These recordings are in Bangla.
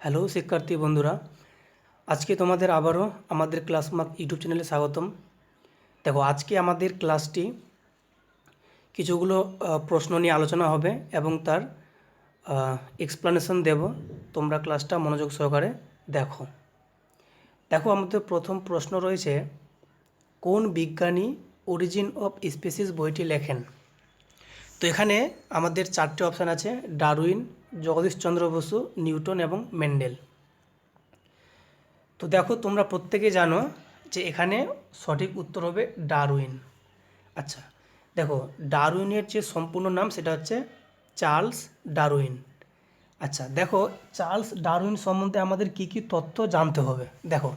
হ্যালো শিক্ষার্থী বন্ধুরা, আজকে তোমাদের আবারও আমাদের ক্লাস মার্ক ইউটিউব চ্যানেলে স্বাগতম। দেখো, আজকে আমাদের ক্লাসটি কিছুগুলো প্রশ্ন নিয়ে আলোচনা হবে এবং তার এক্সপ্লানেশন দেব। তোমরা ক্লাসটা মনোযোগ সহকারে দেখো। দেখো, আমাদের প্রথম প্রশ্ন রয়েছে, কোন বিজ্ঞানী অরিজিন অফ স্পেসিস বইটি লেখেন? তো এখানে আমাদের চারটে অপশান আছে, ডারউইন জগদীশচন্দ্র বসু, নিউটন এবং মেন্ডেল। তো দেখো, তোমরা প্রত্যেকে জানো যে এখানে সঠিক উত্তর হবে ডারউইন। আচ্ছা দেখো, ডারউইনের যে সম্পূর্ণ নাম সেটা হচ্ছে চার্লস ডারউইন। আচ্ছা দেখো, চার্লস ডারউইন সম্বন্ধে আমাদের কি কি তথ্য জানতে হবে? দেখো,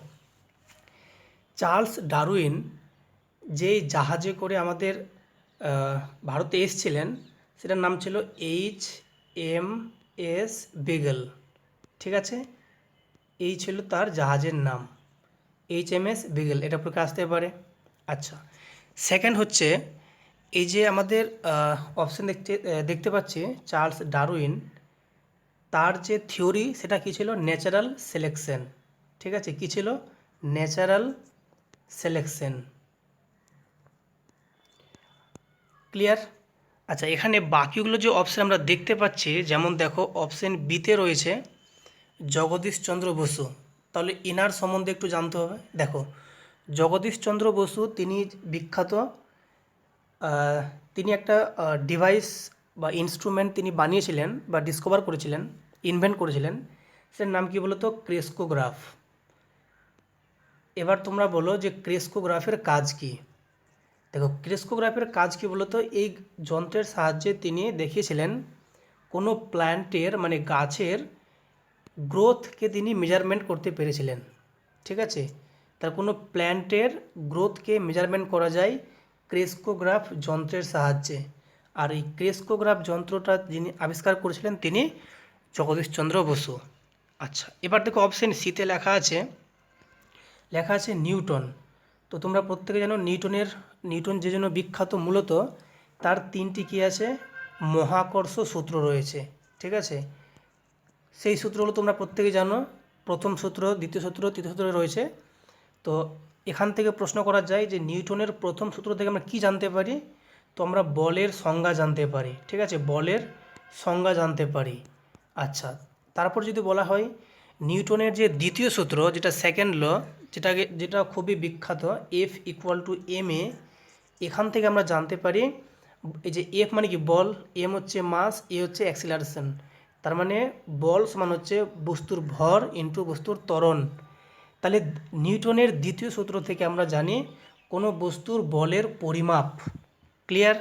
চার্লস ডারউইন যে জাহাজে করে আমাদের ভারতে এসছিলেন, সেটার নাম ছিল এইচ এম এস বেগল। ঠিক আছে? এই ছিল তার জাহাজের নাম। H M S Beagle. এটা পরীক্ষা আসতে পারে। আচ্ছা। সেকেন্ড হচ্ছে, এই যে আমাদের অপশন দেখতে দেখতে পাচ্ছি চার্লস ডারউইন, তার যে থিওরি, সেটা কী ছিল? Natural selection. ঠিক আছে? কী ছিল? Natural selection. ক্লিয়ার? আচ্ছা এখানে বাকিগুলো যে অপশান আমরা দেখতে পাচ্ছি, যেমন দেখো অপশান বিতে রয়েছে জগদীশচন্দ্র বসু। তাহলে ইনার সম্বন্ধে একটু জানতে হবে। দেখো জগদীশচন্দ্র বসু তিনি বিখ্যাত তিনি একটা ডিভাইস বা ইনস্ট্রুমেন্ট তিনি বানিয়েছিলেন বা ডিসকভার করেছিলেন ইনভেন্ট করেছিলেন। সেটার নাম কি বলতো? ক্রেস্কোগ্রাফ এবার তোমরা বলো যে ক্রেস্কোগ্রাফের কাজ কী? দেখো, ক্রেস্কোগ্রাফের কাজ কী বলতো? এই যন্ত্রের সাহায্যে তিনি দেখিয়েছিলেন কোনো প্ল্যান্টের মানে গাছের গ্রোথকে তিনি মেজারমেন্ট করতে পেরেছিলেন। ঠিক আছে? তার কোনো প্ল্যান্টের গ্রোথকে মেজারমেন্ট করা যায় ক্রেস্কোগ্রাফ যন্ত্রের সাহায্যে। আর এই ক্রেস্কোগ্রাফ যন্ত্রটা যিনি আবিষ্কার করেছিলেন তিনি জগদীশচন্দ্র বসু। আচ্ছা এবার দেখো অপশন সিতে লেখা আছে লেখা আছে নিউটন। তো তোমরা প্রত্যেকে জানো নিউটনের, নিউটন যে জন্য বিখ্যাত মূলত, তার তিনটি কী আছে? মহাকর্ষ সূত্র রয়েছে, ঠিক আছে? সেই সূত্রগুলো তোমরা প্রত্যেকে জানো। প্রথম সূত্র, দ্বিতীয় সূত্র, তৃতীয় সূত্র রয়েছে। তো এখান থেকে প্রশ্ন করা যায় যে নিউটনের প্রথম সূত্র থেকে আমরা কী জানতে পারি? তো আমরা বলের সংজ্ঞা জানতে পারি, ঠিক আছে? বলের সংজ্ঞা জানতে পারি। আচ্ছা তারপর যদি বলা হয় নিউটনের যে দ্বিতীয় সূত্র, যেটা সেকেন্ড ল যেটাকে, যেটা খুবই বিখ্যাত F equal to M A এখান থেকে আমরা জানতে পারি, এই যে এফ মানে কি? বল এম হচ্ছে মাস এ হচ্ছে অ্যাক্সিলারেশন তার মানে বল সমান হচ্ছে বস্তুর ভর ইন্টু বস্তুর ত্বরণ। তাহলে নিউটনের দ্বিতীয় সূত্র থেকে আমরা জানি কোনো বস্তুর বলের পরিমাপ। ক্লিয়ার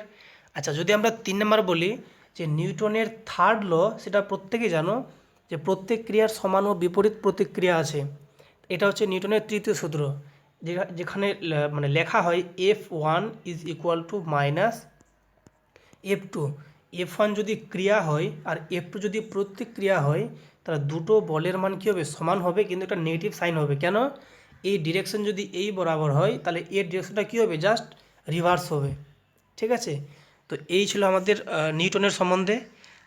আচ্ছা যদি আমরা তিন নম্বর বলি, যে নিউটনের থার্ড ল সেটা প্রত্যেকেই জানো যে প্রত্যেক ক্রিয়ার সমান ও বিপরীত প্রতিক্রিয়া আছে। এটা হচ্ছে নিউটনের তৃতীয় সূত্র। যেখা- যেখানে মানে লেখা হয় F one is equal to minus F two F one যদি ক্রিয়া হয় আর এফ টু যদি প্রতিক্রিয়া হয়, তাহলে দুটো বলের মান কী হবে? সমান হবে, কিন্তু একটা নেগেটিভ সাইন হবে। কেন? এই ডিরেকশন যদি এই বরাবর হয়, তাহলে এর ডিরেকশনটা কী হবে? জাস্ট রিভার্স হবে। ঠিক আছে? তো এই ছিল আমাদের নিউটনের সম্বন্ধে।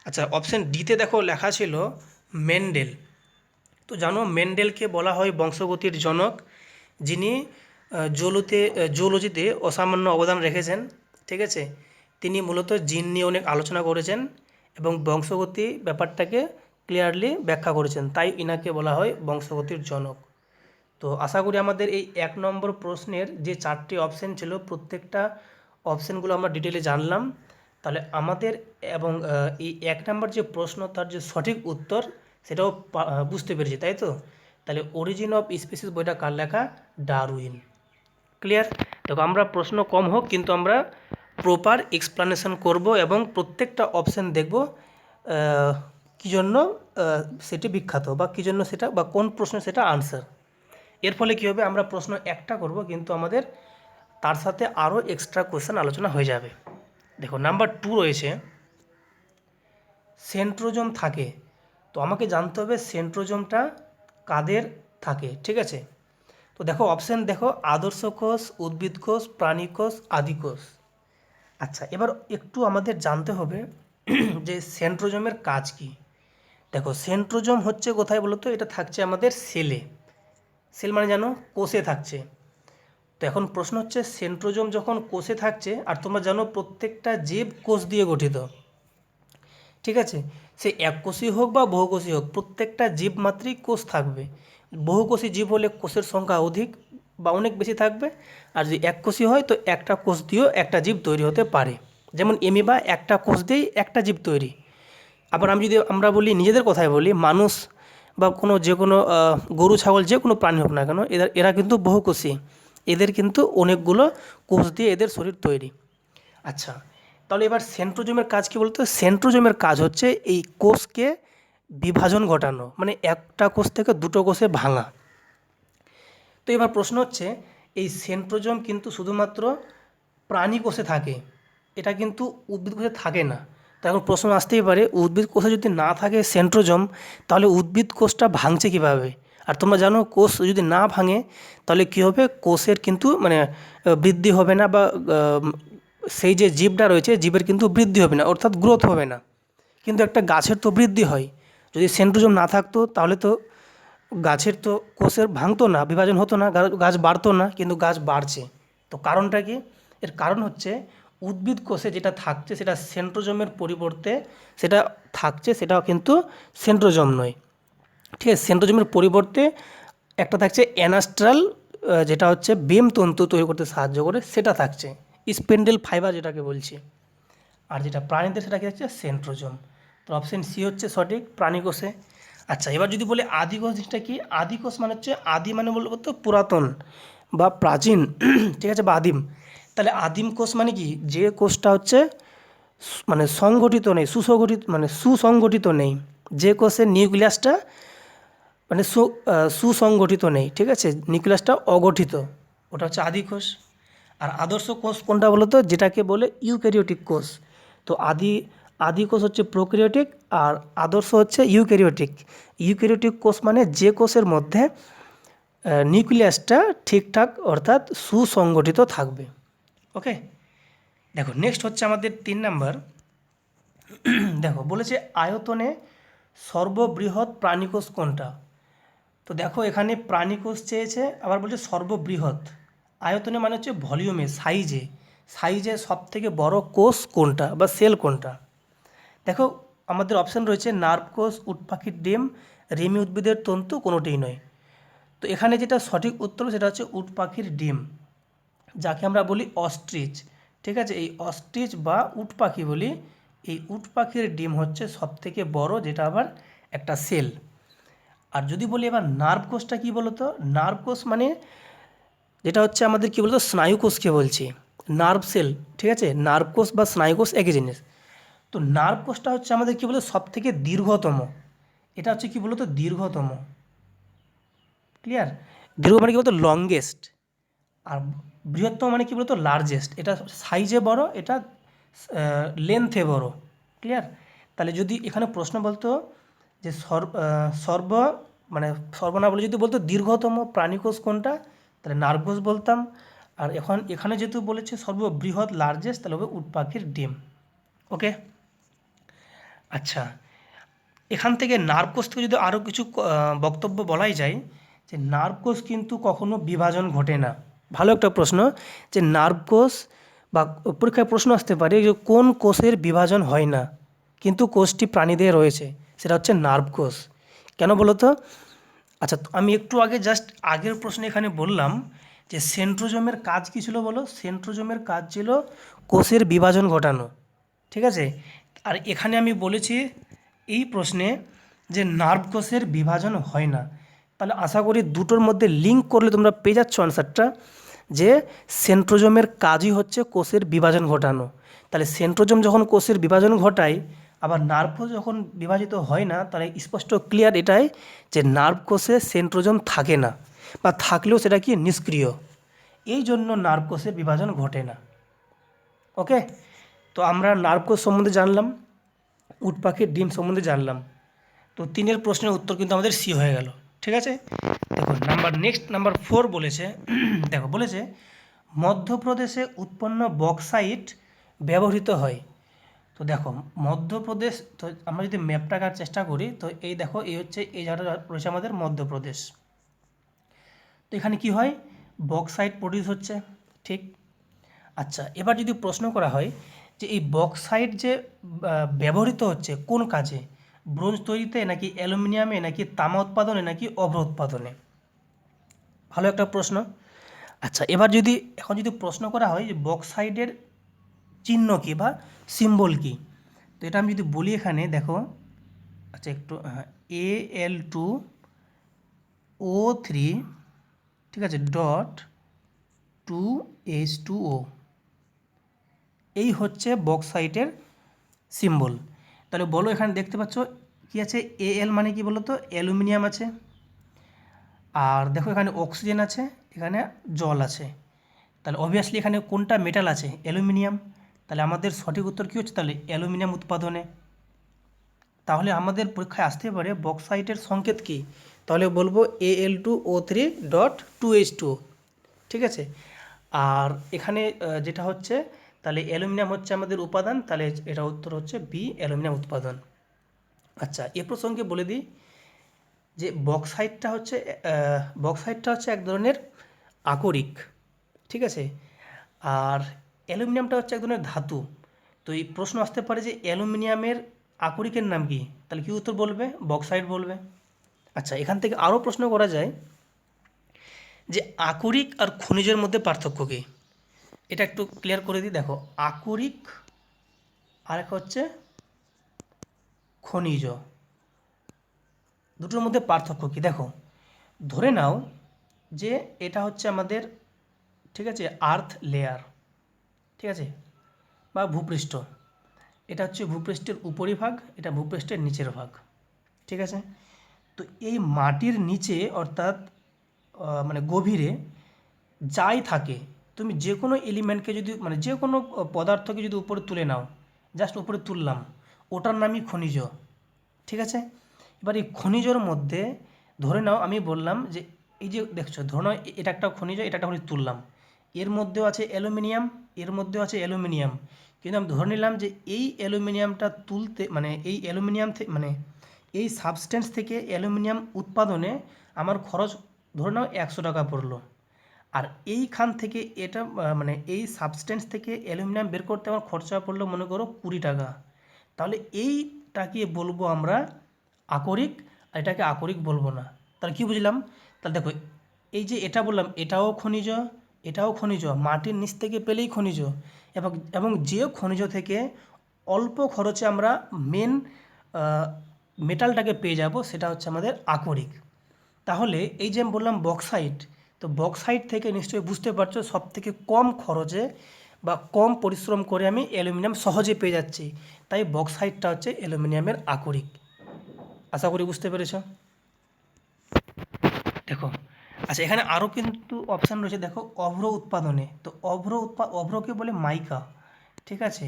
আচ্ছা অপশন ডিতে দেখো লেখা ছিল মেন্ডেল। তো জানো মেন্ডেলকে বলা হয় বংশগতির জনক, যিনি জোলোতে জুওলজিতে অসামান্য অবদান রেখেছেন, ঠিক আছে? তিনি মূলত জিন নিয়ে অনেক আলোচনা করেছেন এবং বংশগতি ব্যাপারটাকে ক্লিয়ারলি ব্যাখ্যা করেছেন। তাই ইনাকে বলা হয় বংশগতির জনক। তো আশা করি আমাদের এই এক নম্বর প্রশ্নের যে চারটি অপশন ছিল, প্রত্যেকটা অপশনগুলো আমরা ডিটেলে জানলাম। তাহলে আমাদের এবং এই এক নম্বর যে প্রশ্ন, তার যে সঠিক উত্তর সেটাও বুঝতে পেরেছি, তাই তো? তাহলে অরিজিন অফ স্পিসিস বইটা কার লেখা? ডারউইন ক্লিয়ার দেখো, আমরা প্রশ্ন কম হোক, কিন্তু আমরা প্রপার এক্সপ্লানেশন করব এবং প্রত্যেকটা অপশন দেখব কী জন্য সেটি বিখ্যাত বা কী জন্য সেটা বা কোন প্রশ্ন সেটা আনসার এর ফলে কী হবে? আমরা প্রশ্ন একটা করব, কিন্তু আমাদের তার সাথে আরও এক্সট্রা কোয়েশ্চেন আলোচনা হয়ে যাবে। দেখো নাম্বার টু রয়েছে সেন্ট্রোজোম থাকে। তো আমাকে জানতে হবে সেন্ট্রোজোমটা কাদের থাকে, ঠিক আছে? তো দেখো অপশান দেখো, আদর্শ কোষ, উদ্ভিদ কোষ, প্রাণী কোষ, আদি কোষ। আচ্ছা এবার একটু আমাদের জানতে হবে যে সেন্ট্রোজোমের কাজ কী। দেখো, সেন্ট্রোজোম হচ্ছে কোথায় বলো তো এটা থাকছে আমাদের সেলে। সেল মানে জানো? কোষে থাকছে। তো এখন প্রশ্ন হচ্ছে, সেন্ট্রোজোম যখন কোষে থাকছে, আর তোমরা জানো প্রত্যেকটা জীব কোষ দিয়ে গঠিত। ঠিক আছে? সে এককোষী হোক বা বহুকোষী হোক, প্রত্যেকটা জীব মাত্রই কোষ থাকবে। বহুকোষী জীব হলে কোষের সংখ্যা অধিক বা অনেক বেশি থাকবে। আর যদি এককোষী হয়, তো একটা কোষ দিয়েও একটা জীব তৈরি হতে পারে। যেমন এমিবা একটা কোষ দিয়েই একটা জীব তৈরি। আবার আমি যদি আমরা বলি, নিজেদের কথায় বলি, মানুষ বা কোনো যে কোনো গরু, ছাগল যে কোনো প্রাণী হোক না কেন এদের এরা কিন্তু বহুকোষী। এদের কিন্তু অনেকগুলো কোষ দিয়ে এদের শরীর তৈরি। আচ্ছা তাহলে এবার সেন্ট্রোজোমের কাজ কী বলতো? সেন্ট্রোজোমের কাজ হচ্ছে এই কোষকে বিভাজন ঘটানো মানে একটা কোষ থেকে দুটো কোষে ভাঙা। তো এবার প্রশ্ন হচ্ছে, এই সেন্ট্রোজোম কিন্তু শুধুমাত্র প্রাণী কোষে থাকে, এটা কিন্তু উদ্ভিদ কোষে থাকে না। তো এখন প্রশ্ন আসতেই পারে, উদ্ভিদ কোষে যদি না থাকে সেন্ট্রোজম, তাহলে উদ্ভিদ কোষটা ভাঙছে কীভাবে? আর তোমরা জানো, কোষ যদি না ভাঙে, তাহলে কী হবে? কোষের কিন্তু মানে বৃদ্ধি হবে না বা সেই যে জীবটা রয়েছে, জীবের কিন্তু বৃদ্ধি হবে না, অর্থাৎ গ্রোথ হবে না। কিন্তু একটা গাছের তো বৃদ্ধি হয়। যদি সেন্ট্রোজম না থাকতো, তাহলে তো গাছের তো কোষের ভাঙতো না, বিভাজন হতো না গাছ বাড়তো না, কিন্তু গাছ বাড়ছে। তো কারণটা কি? এর কারণ হচ্ছে উদ্ভিদ কোষে যেটা থাকছে, সেটা সেন্ট্রোজমের পরিবর্তে সেটা থাকছে সেটা কিন্তু সেন্ট্রোজম নয়। ঠিক আছে সেন্ট্রোজমের পরিবর্তে একটা থাকছে অ্যানাস্ট্রাল যেটা হচ্ছে বেম তন্তু তৈরি করতে সাহায্য করে, সেটা থাকছে। স্পেন্ডেল ফাইবার যেটাকে বলছি। আর যেটা প্রাণীদের সেটা কি হচ্ছে সেন্ট্রোজোম। তো অপশন সি হচ্ছে সঠিক, প্রাণীকোষে। আচ্ছা এবার যদি বলি আদিকোষ জিনিসটা কি? আদিকোষ মানে হচ্ছে, আদি মানে বলব তো পুরাতন বা প্রাচীন, ঠিক আছে, বা আদিম। তাহলে আদিম কোষ মানে কি? যে কোষটা হচ্ছে মানে সংগঠিত নেই, সুসংগঠিত মানে সুসংগঠিত নেই। যে কোষের নিউক্লিয়াসটা মানে সুসংগঠিত নেই, ঠিক আছে? নিউক্লিয়াসটা অগঠিত। ওটা হচ্ছে আদি কোষ আর আদর্শ কোষ কোনটা বলো তো যেটাকে বলে ইউক্যারিওটিক কোষ। তো আদি আদি কোষ হচ্ছে প্রোক্যারিওটিক আর আদর্শ হচ্ছে ইউক্যারিওটিক। ইউক্যারিওটিক কোষ মানে যে কোষের মধ্যে নিউক্লিয়াসটা ঠিকঠাক অর্থাৎ সুসংগঠিত থাকবে। ওকে? দেখো, নেক্সট হচ্ছে আমাদের তিন নাম্বার। দেখো, বলেছে আয়তনে সর্ববৃহৎ প্রাণীকোষ কোনটা? তো দেখো, এখানে প্রাণীকোষ চেয়েছে, আবার বলছে সর্ববৃহৎ। আয়তনে মানে হচ্ছে ভলিউমে সাইজে সাইজে সব থেকে বড় কোষ কোনটা বা সেল কোনটা? দেখো, আমাদের অপশান রয়েছে নার্ভ কোষ উট পাখির ডিম, রেমি উদ্ভিদের তন্তু কোনোটিই নয়। তো এখানে যেটা সঠিক উত্তর সেটা হচ্ছে উট পাখির ডিম, যাকে আমরা বলি অস্ট্রিচ ঠিক আছে? এই অস্ট্রিচ বা উট পাখি বলি, এই উট পাখির ডিম হচ্ছে সবথেকে বড়, যেটা আবার একটা সেল আর যদি বলি এবার নার্ভ কোষটা কী বলতো? নার্ভ কোষ মানে যেটা হচ্ছে আমাদের কী বলতো, স্নায়ুকোষকে বলছি। নার্ভ সেল, ঠিক আছে? নার্ভ কোষ বা স্নায়ুকোষ একই জিনিস। তো নার্ভ কোষটা হচ্ছে আমাদের কী বলতো সব থেকে দীর্ঘতম। এটা হচ্ছে কী বলতো, দীর্ঘতম। ক্লিয়ার? দীর্ঘ মানে কী বলতো লংগেস্ট আর বৃহত্তম মানে কী বলতো লার্জেস্ট এটা সাইজে বড়, এটা লেন্থে বড়। ক্লিয়ার? তাহলে যদি এখানে প্রশ্ন বলতো যে সর্ব সর্ব মানে সর্বনা বলে যদি বলতো দীর্ঘতম প্রাণীকোষ কোনটা তাহলে নার্ভোস বলতাম, আর এখন এখানে যেহেতু বলেছে সর্ববৃহৎ লার্জেস্ট তাহলে হবে উট পাখির ডিম। ওকে? আচ্ছা এখান থেকে নার্ভ কোষ থেকে যদি আরও কিছু বক্তব্য বলাই যায়, যে নার্ভ কোষ কিন্তু কখনো বিভাজন ঘটে না। ভালো একটা প্রশ্ন, যে নার্ভ কোষ বা পরীক্ষায় প্রশ্ন আসতে পারে যে কোন কোষের বিভাজন হয় না, কিন্তু কোষটি প্রাণীদের রয়েছে, সেটা হচ্ছে নার্ভ কোষ কেন বলো তো আচ্ছা আমি একটু আগে জাস্ট আগের প্রশ্নে এখানে বললাম যে সেন্ট্রোজোমের কাজ কী ছিল বলো? সেন্ট্রোজোমের কাজ ছিল কোষের বিভাজন ঘটানো, ঠিক আছে? আর এখানে আমি বলেছি এই প্রশ্নে যে নার্ভ কোষের বিভাজন হয় না। তাহলে আশা করি দুটোর মধ্যে লিঙ্ক করলে তোমরা পেয়ে যাচ্ছ আনসারটা যে সেন্ট্রোজোমের কাজই হচ্ছে কোষের বিভাজন ঘটানো। তাহলে সেন্ট্রোজোম যখন কোষের বিভাজন ঘটায় আবার নার্ভ কোষ যখন বিভাজিত হয় না, তাহলে স্পষ্ট ক্লিয়ার এটাই যে নার্ভ কোষে সেন্ট্রোজোম থাকে না বা থাকলেও সেটা কি নিষ্ক্রিয়। এই জন্য নার্ভ কোষের বিভাজন ঘটে না। ওকে তো আমরা নার্ভ কোষ সম্বন্ধে জানলাম উট পাখির ডিম সম্বন্ধে জানলাম। তো তিনের প্রশ্নের উত্তর কিন্তু আমাদের সি হয়ে গেল। ঠিক আছে? দেখো নাম্বার নেক্সট নাম্বার ফোর বলেছে, দেখো, বলেছে, মধ্যপ্রদেশে উৎপন্ন বক্সাইট ব্যবহৃত হয়। তো দেখো, মধ্যপ্রদেশ, তো আমরা যদি ম্যাপটা আঁকার চেষ্টা করি, তো এই দেখো, এই হচ্ছে, এই জায়গাটা রয়েছে আমাদের মধ্যপ্রদেশ। তো এখানে কি হয়? বক্সাইট প্রডিউস হচ্ছে, ঠিক? আচ্ছা এবার যদি প্রশ্ন করা হয় যে এই বক্সাইট যে ব্যবহৃত হচ্ছে কোন কাজে? ব্রোঞ্জ তৈরিতে নাকি অ্যালুমিনিয়ামে, নাকি তামা উৎপাদনে, নাকি অভ্র উৎপাদনে? ভালো একটা প্রশ্ন। আচ্ছা এবার যদি, এখন যদি প্রশ্ন করা হয় যে বক্সাইডের চিহ্ন কী বা সিম্বল কী? তো এটা আমি যদি বলি এখানে, দেখো আচ্ছা একটু এ এল টু ও থ্রি ঠিক আছে dot two H two O এই হচ্ছে বক্সাইটের সিম্বল তাহলে বলো এখানে দেখতে পাচ্ছ, কি আছে? এ এল মানে কি বলো তো? অ্যালুমিনিয়াম আছে। আর দেখো এখানে অক্সিজেন আছে, এখানে জল আছে। তাহলে অবভিয়াসলি এখানে কোনটা মেটাল আছে? অ্যালুমিনিয়াম। তাহলে আমাদের সঠিক উত্তর কী হচ্ছে? তাহলে অ্যালুমিনিয়াম উৎপাদনে। তাহলে আমাদের পরীক্ষায় আসতে পারে বক্সাইটের সংকেত কী? তাহলে বলব A L two O three dot two H two ঠিক আছে? আর এখানে যেটা হচ্ছে, তাহলে অ্যালুমিনিয়াম হচ্ছে আমাদের উপাদান, তাহলে এটা উত্তর হচ্ছে বি অ্যালুমিনিয়াম উৎপাদন। আচ্ছা এ প্রসঙ্গে বলে দিই যে বক্সাইটটা হচ্ছে বক্সাইটটা হচ্ছে এক ধরনের আকরিক, ঠিক আছে? আর অ্যালুমিনিয়ামটা হচ্ছে এক ধরনের ধাতু। তো এই প্রশ্ন আসতে পারে যে অ্যালুমিনিয়ামের আকরিকের নাম কি? তাহলে কি উত্তর বলবে? বক্সাইট বলবে। আচ্ছা এখান থেকে আরও প্রশ্ন করা যায় যে আকরিক আর খনিজের মধ্যে পার্থক্য কী? এটা একটু ক্লিয়ার করে দিই, দেখো। আকরিক আর এক হচ্ছে খনিজ। দুটোর মধ্যে পার্থক্য কী? দেখো, ধরে নাও যে এটা হচ্ছে আমাদের, ঠিক আছে আর্থ লেয়ার ঠিক আছে? বা ভূপৃষ্ঠ। এটা হচ্ছে ভূপৃষ্ঠের উপরিভাগ এটা ভূপৃষ্ঠের নিচের ভাগ। ঠিক আছে? তো এই মাটির নিচে অর্থাৎ মানে গভীরে যাই থাকে, তুমি যে কোনো এলিমেন্টকে যদি মানে যে কোনো পদার্থকে যদি উপরে তুলে নাও জাস্ট উপরে তুললাম, ওটার নামই খনিজ। ঠিক আছে? এবার এই খনিজর মধ্যে ধরে নাও, আমি বললাম যে, এই যে দেখছ, ধরে নাও, এটা একটা খনিজ, এটা একটা খনিজ তুললাম। এর মধ্যেও আছে অ্যালুমিনিয়াম, এর মধ্যেও আছে অ্যালুমিনিয়াম। কিন্তু আমি ধরে নিলাম যে এই অ্যালুমিনিয়ামটা তুলতে মানে এই অ্যালুমিনিয়াম মানে এই সাবস্টেন্স থেকে অ্যালুমিনিয়াম উৎপাদনে আমার খরচ ধরে নাও একশো টাকা পড়ল। আর এইখান থেকে এটা মানে এই সাবস্টেন্স থেকে অ্যালুমিনিয়াম বের করতে আমার খরচা পড়ল মনে করো কুড়ি টাকা। তাহলে এইটাকে বলব আমরা আকরিক, আর এটাকে আকরিক বলব না। তাহলে কি বুঝলাম? তাহলে দেখো, এই যে এটা বললাম, এটাও খনিজ এটাও খনিজ, মাটির নিচ থেকে পেলেই খনিজ এবং এবং যে খনিজ থেকে অল্প খরচে আমরা মেন মেটালটাকে পেয়ে যাব সেটা হচ্ছে আমাদের আকরিক তাহলে এই যে আমি বললাম বক্সাইট তো বক্সাইট থেকে নিশ্চয়ই বুঝতে পারছ সব থেকে কম খরচে বা কম পরিশ্রম করে আমি অ্যালুমিনিয়াম সহজে পেয়ে যাচ্ছি। তাই বক্সাইটটা হচ্ছে অ্যালুমিনিয়ামের আকরিক আশা করি বুঝতে পেরেছ? দেখো আচ্ছা এখানে আরও কিন্তু অপশান রয়েছে, দেখো, অভ্র উৎপাদনে। তো অভ্র উৎপা, অভ্রকে বলে মাইকা, ঠিক আছে?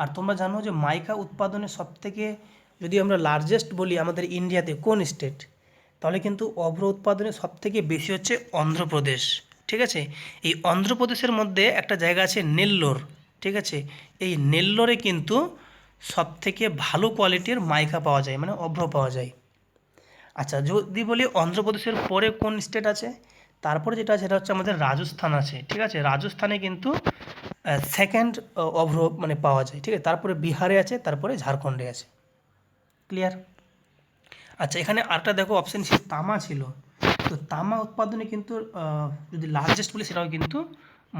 আর তোমরা জানো যে মাইকা উৎপাদনে সবথেকে যদি আমরা লার্জেস্ট বলি আমাদের ইন্ডিয়াতে কোন স্টেট তাহলে কিন্তু অভ্র উৎপাদনে সবথেকে বেশি হচ্ছে অন্ধ্রপ্রদেশ, ঠিক আছে? এই অন্ধ্রপ্রদেশের মধ্যে একটা জায়গা আছে নেল্লোর, ঠিক আছে? এই নেল্লোরে কিন্তু সবথেকে ভালো কোয়ালিটির মাইকা পাওয়া যায় মানে অভ্র পাওয়া যায়। আচ্ছা যদি বলি অন্ধ্রপ্রদেশের পরে কোন স্টেট আছে? তারপরে যেটা আছে, সেটা হচ্ছে আমাদের রাজস্থান আছে, ঠিক আছে? রাজস্থানে কিন্তু সেকেন্ড অভ্র মানে পাওয়া যায়, ঠিক আছে? তারপরে বিহারে আছে, তারপরে ঝাড়খণ্ডে আছে। ক্লিয়ার আচ্ছা এখানে আরেকটা দেখো অপশান ছিল, তামা ছিল। তো তামা উৎপাদনে কিন্তু যদি লার্জেস্ট বলি, সেটাও কিন্তু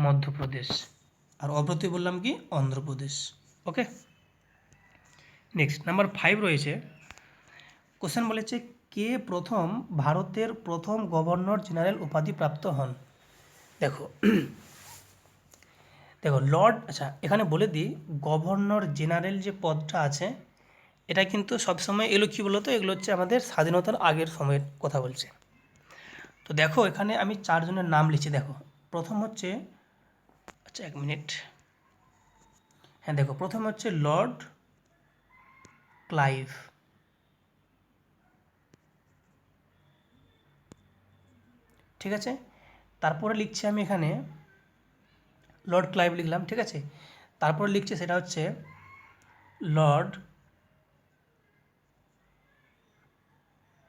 মধ্যপ্রদেশ। আর অব্রতী বললাম কি, Andhra Pradesh. Okay next number five রয়েছে। কোশ্চেন বলেছে কে প্রথম ভারতের প্রথম গভর্নর জেনারেল উপাধি প্রাপ্ত হন? দেখো দেখো, লর্ড আচ্ছা এখানে বলে দিই, গভর্নর জেনারেল যে পদটা আছে, এটা কিন্তু সবসময় এগুলো কী বলতো? এগুলো হচ্ছে আমাদের স্বাধীনতার আগের সময়ের কথা বলছে। তো দেখো, এখানে আমি চারজনের নাম লিখছি, দেখো। প্রথম হচ্ছে আচ্ছা এক মিনিট। হ্যাঁ দেখো, প্রথম হচ্ছে লর্ড ক্লাইভ। ঠিক আছে? তারপরে লিখছি আমি এখানে লর্ড ক্লাইভ লিখলাম, ঠিক আছে? তারপরে লিখছি সেটা হচ্ছে লর্ড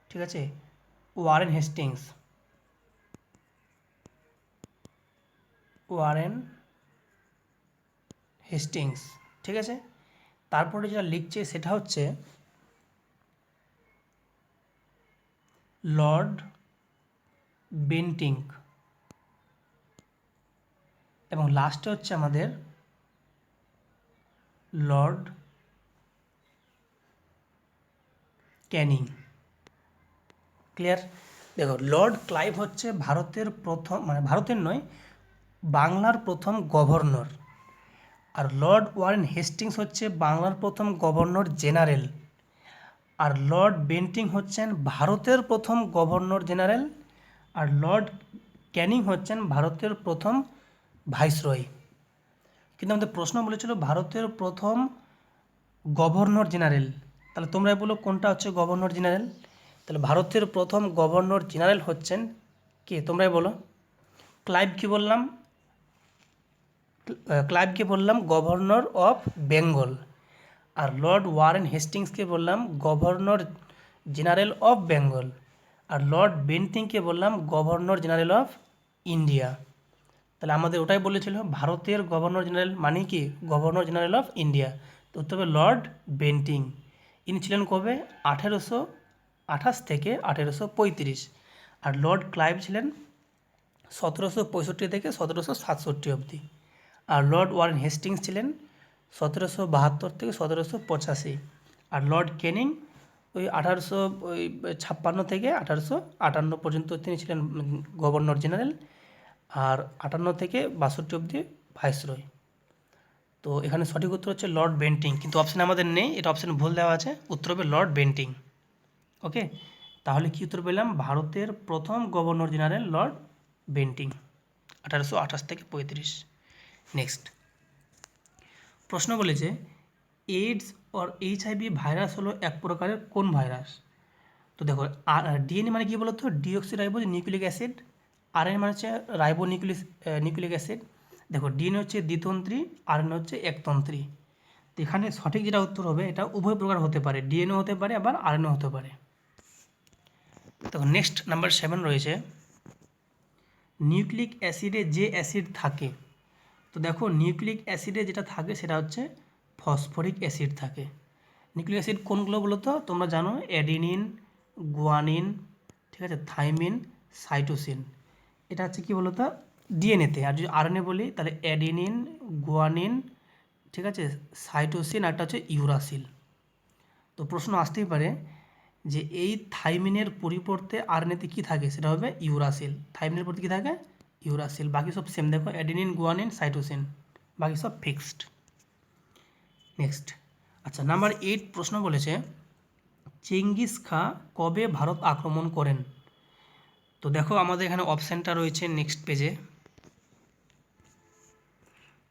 ঠিক আছে? ওয়ারেন হেস্টিংস ওয়ারেন হেস্টিংস ঠিক আছে? তারপরে যেটা লিখছে সেটা হচ্ছে লর্ড বেন্টিং। এবং লাস্টে হচ্ছে আমাদের লর্ড ক্যানিং ক্লিয়ার দেখো লর্ড ক্লাইভ হচ্ছে ভারতের প্রথম মানে ভারতের নয়, বাংলার প্রথম গভর্নর আর লর্ড ওয়ারেন হেস্টিংস হচ্ছে বাংলার প্রথম গভর্নর জেনারেল আর লর্ড বেন্টিং হচ্ছেন ভারতের প্রথম গভর্নর জেনারেল আর লর্ড ক্যানিং হচ্ছেন ভারতের প্রথম ভাইসরয়। কিন্তু আমাদের প্রশ্ন বলেছিল ভারতের প্রথম গভর্নর জেনারেল। তাহলে তোমরা বলো কোনটা হচ্ছে গভর্নর জেনারেল? তাহলে ভারতের প্রথম গভর্নর জেনারেল হচ্ছেন কে? তোমরাই বলো। ক্লাইভ কি বললাম? ক্লাইভকে বললাম? Governor of Bengal. R Lord Warren হেস্টিংসকে বললাম গভর্নর জেনারেল অফ বেঙ্গল। আর লর্ড বেন্টিংকে বললাম গভর্নর জেনারেল অফ ইন্ডিয়া। তাহলে আমাদের ওটাই বলেছিল, ভারতের গভর্নর জেনারেল মানে কি? Governor general of India. তো উত্তর হবে লর্ড বেন্টিং। ইনি ছিলেন কবে? আঠেরোশো আঠাশ থেকে আঠেরোশো পঁয়ত্রিশ। আর লর্ড ক্লাইভ ছিলেন সতেরোশো পঁয়ষট্টি থেকে সতেরোশো সাতষট্টি অবধি। আর লর্ড ওয়ারেন হেস্টিংস ছিলেন সতেরোশো বাহাত্তর থেকে সতেরোশো পঁচাশি। আর লর্ড কেনিং ওই আঠারোশো ওই ছাপ্পান্ন থেকে আঠারোশো আটান্ন পর্যন্ত তিনি ছিলেন গভর্নর জেনারেল আর আটান্ন থেকে বাষট্টি অবধি ভাইসরয়। তো এখানে সঠিক উত্তর হচ্ছে লর্ড বেন্টিং, কিন্তু অপশান আমাদের নেই, এটা অপশান ভুল দেওয়া আছে, উত্তর হবে লর্ড বেন্টিং। ওকে তাহলে কী উত্তর পেলাম? ভারতের প্রথম গভর্নর জেনারেল লর্ড বেন্টিং, আঠারোশো আঠাশ থেকে পঁয়ত্রিশ। নেক্সট প্রশ্ন বলেছে এইডস অর এইচআইভি ভাইরাস হলো এক প্রকারের কোন ভাইরাস তো দেখো, আর ডিএনএ মানে কী বলতো? Deoxy ribose nucleic acid RNA মানে হচ্ছে রাইবো নিউক্লিক নিউক্লিক অ্যাসিড দেখো ডিএনএ হচ্ছে দ্বিতন্ত্রী আরএনএ হচ্ছে একতন্ত্রী। তো এখানে সঠিক যেটা উত্তর হবে, এটা উভয় প্রকার হতে পারে। ডিএনএ হতে পারে, আবার আরএনএ হতে পারে। দেখো নেক্সট নাম্বার সেভেন রয়েছে। নিউক্লিক অ্যাসিডে যে অ্যাসিড থাকে, তো দেখো নিউক্লিক অ্যাসিডে যেটা থাকে, সেটা হচ্ছে ফসফরিক অ্যাসিড থাকে। নিউক্লিক অ্যাসিড কোনগুলো বলো তো? তোমরা জানো, অ্যাডিনিন, গুয়ানিন, ঠিক আছে, থাইমিন, সাইটোসিন। এটা হচ্ছে কী বলো তো? ডিএনএতে আর যদি আরএনএ বলি, তাহলে অ্যাডিনিন, গুয়ানিন, ঠিক আছে, সাইটোসিন একটা হচ্ছে ইউরাসিল। তো প্রশ্ন আসতেই পারে যে এই থাইমিনের পরিবর্তে আরএনএতে কী থাকে? সেটা হবে ইউরাসিল। থাইমিনের পরিবর্তে কী থাকে? ইউরাসিল। বাকি সব সেম দেখো, অ্যাডিনিন, গুয়ানিন, সাইটোসিন। বাকি সব ফিক্সড নেক্সট আচ্ছা নাম্বার এইট প্রশ্ন বলেছে, চেঙ্গিস খা কবে ভারত আক্রমণ করেন? তো দেখো আমাদের এখানে অপশানটা রয়েছে নেক্সট পেজে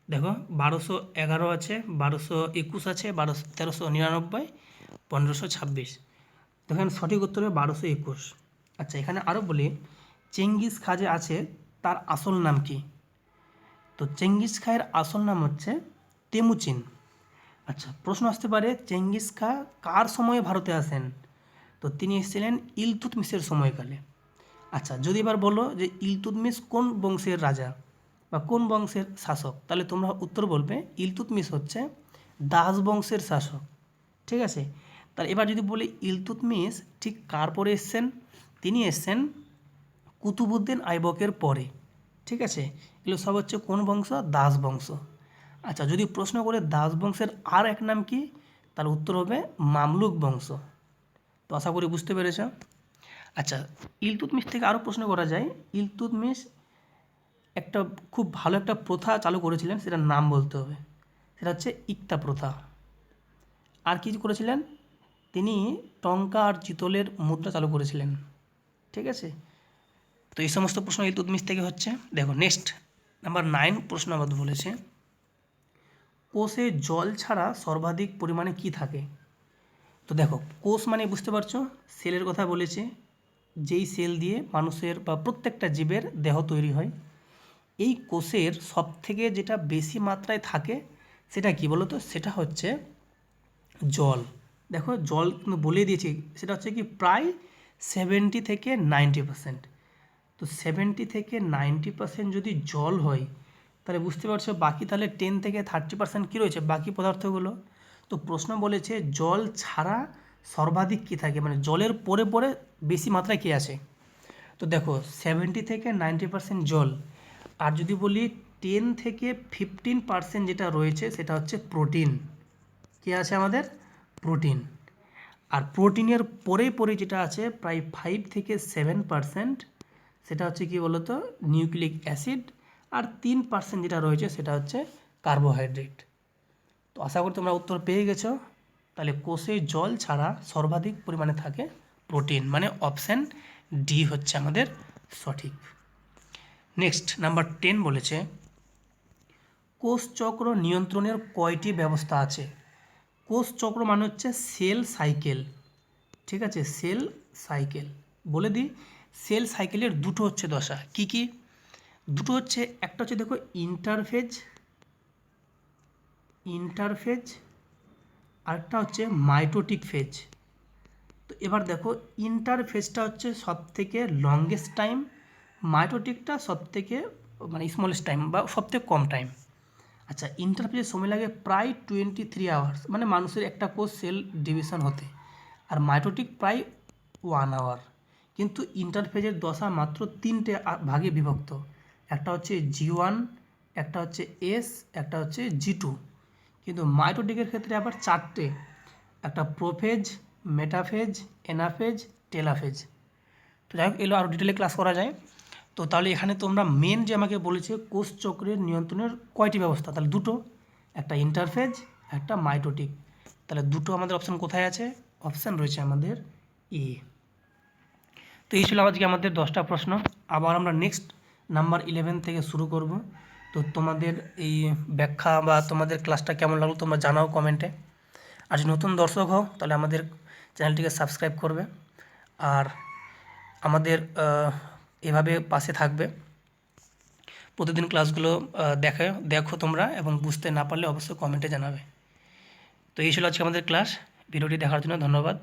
দেখো, বারোশো এগারো আছে, বারোশো একুশ আছে, বারোশো তেরোশো নিরানব্বই, পনেরোশো ছাব্বিশ। তো এখানে সঠিক উত্তর হবে বারোশো একুশ। আচ্ছা এখানে আরও বলি, চেঙ্গিস খা যে আছে, তার আসল নাম কি? তো চেঙ্গিস খায়ের আসল নাম হচ্ছে তেমুচিন। আচ্ছা প্রশ্ন আসতে পারে, চেঙ্গিস খা কার সময়ে ভারতে আসেন? তো তিনি এসেছিলেন ইলতুতমিসের সময়কালে। আচ্ছা যদি এবার বলো যে ইলতুতমিস কোন বংশের রাজা বা কোন বংশের শাসক? তাহলে তোমরা উত্তর বলবে ইলতুতমিস হচ্ছে দাস বংশের শাসক। ঠিক আছে? তাহলে এবার যদি বলি ইলতুতমিস ঠিক কার পরে এসছেন? তিনি এসছেন কুতুবুদ্দিন আইবকের পরে। ঠিক আছে? এগুলো সব হচ্ছে কোন বংশ? দাস বংশ। আচ্ছা যদি প্রশ্ন করে দাস বংশের আর এক নাম কি? তার উত্তর হবে মামলুক বংশ। তো আশা করি বুঝতে পেরেছ? আচ্ছা ইলতুতমিশ থেকে আরও প্রশ্ন করা যায়। ইলতুতমিশ একটা খুব ভালো একটা প্রথা চালু করেছিলেন, সেটার নাম বলতে হবে। সেটা হচ্ছে ইকতা প্রথা। আর কি করেছিলেন? তিনি টঙ্কা আর চিতলের মুদ্রা চালু করেছিলেন। ঠিক আছে? তো এই সমস্ত প্রশ্ন ইলতুতমিশ থেকে হচ্ছে। দেখো নেক্সট নাম্বার নাইন প্রশ্ন আমাদের বলেছে। কোষে জল ছাড়া সর্বাধিক পরিমাণে কি থাকে? তো দেখো, কোষ মানে বুঝতে পারছ? সেলের কথা বলেছে। যেই সেল দিয়ে মানুষের বা প্রত্যেকটা জীবের দেহ তৈরি হয়, এই কোষের সবথেকে যেটা বেশি মাত্রায় থাকে সেটা কি বলো তো সেটা হচ্ছে জল। দেখো, জল কিন্তু বলে দিয়েছি, সেটা হচ্ছে কি প্রায় সেভেন্টি থেকে নাইনটি পার্সেন্ট তো সেভেন্টি থেকে নাইনটি পার্সেন্ট যদি জল হয় তাহলে বুঝতে পারছ, বাকি তাহলে টেন থেকে থার্টি পার্সেন্ট কী রয়েছে? বাকি পদার্থগুলো? তো প্রশ্ন বলেছে, জল ছাড়া সর্বাধিক কী থাকে? মানে জলের পরে পরে বেশি মাত্রায় কী আছে? তো দেখো সেভেন্টি থেকে নাইনটি পার্সেন্ট জল। আর যদি বলি টেন থেকে ফিফটিন পার্সেন্ট যেটা রয়েছে, সেটা হচ্ছে প্রোটিন কী আছে আমাদের? প্রোটিন আর প্রোটিনের পরে পরে যেটা আছে, প্রায় ফাইভ থেকে সেভেন পার্সেন্ট সেটা হচ্ছে কি বলতো? নিউক্লিক অ্যাসিড আর তিন পার্সেন্ট যেটা রয়েছে সেটা হচ্ছে কার্বোহাইড্রেট তো আশা করি তোমরা উত্তর পেয়ে গেছো। তাহলে কোষে জল ছাড়া সর্বাধিক পরিমাণে থাকে প্রোটিন মানে অপশান ডি হচ্ছে আমাদের সঠিক। নেক্সট নাম্বার টেন বলেছে, কোষ চক্র নিয়ন্ত্রণের কয়টি ব্যবস্থা আছে? কোষ চক্র মানে হচ্ছে সেল সাইকেল, ঠিক আছে? Cell cycle. বলে দিই, সেল সাইকেলের দুটো হচ্ছে দশা। কি কি? দুটো হচ্ছে, একটা হচ্ছে দেখো ইন্টারফেজ ইন্টারফেজ আরেকটা হচ্ছে মাইটোটিক ফেজ তো এবার দেখো ইন্টারফেজটা হচ্ছে সব থেকে লংগেস্ট টাইম মাইটোটিকটা সব থেকে মানে স্মলেস্ট টাইম বা সব থেকে কম টাইম আচ্ছা ইন্টারফেজের সময় লাগে প্রায় টোয়েন্টি থ্রি আওয়ার্স মানে মানুষের একটা কোষ সেল ডিভিশন হতে, আর মাইটোটিক প্রায় ওয়ান আওয়ার কিন্তু ইন্টারফেজের দশা মাত্র তিনটে ভাগে বিভক্ত। একটা হচ্ছে জি ওয়ান একটা হচ্ছে এস একটা হচ্ছে জি টু কিন্তু মাইটোটিকের ক্ষেত্রে আবার চারটে। একটা প্রোফেজ মেটাফেজ এনাফেজ টেলাফেজ তো যাই হোক, এগুলো আরও ডিটেলে ক্লাস করা যায়। তো তাহলে এখানে তোমরা মেন যে আমাকে বলেছে, কোষ চক্রের নিয়ন্ত্রণের কয়টি ব্যবস্থা? তাহলে দুটো। একটা ইন্টারফেজ একটা মাইটোটিক তাহলে দুটো আমাদের অপশান কোথায় আছে? অপশান রয়েছে আমাদের এ তো এই ছিল আজকে আমাদের দশটা প্রশ্ন। আবার আমরা নেক্সট নাম্বার ইলেভেন থেকে শুরু করব। তো তোমাদের এই ব্যাখ্যা বা তোমাদের ক্লাসটা কেমন লাগল তোমরা জানাও কমেন্টে আর যদি নতুন দর্শক হও, তাহলে আমাদের চ্যানেলটিকে সাবস্ক্রাইব করবে। আর আমাদের এভাবে পাশে থাকবে। প্রতিদিন ক্লাসগুলো দেখে, দেখো তোমরা এবং বুঝতে না পারলে অবশ্যই কমেন্টে জানাবে। তো এই ছিল আজকে আমাদের ক্লাস ভিডিওটি দেখার জন্য ধন্যবাদ।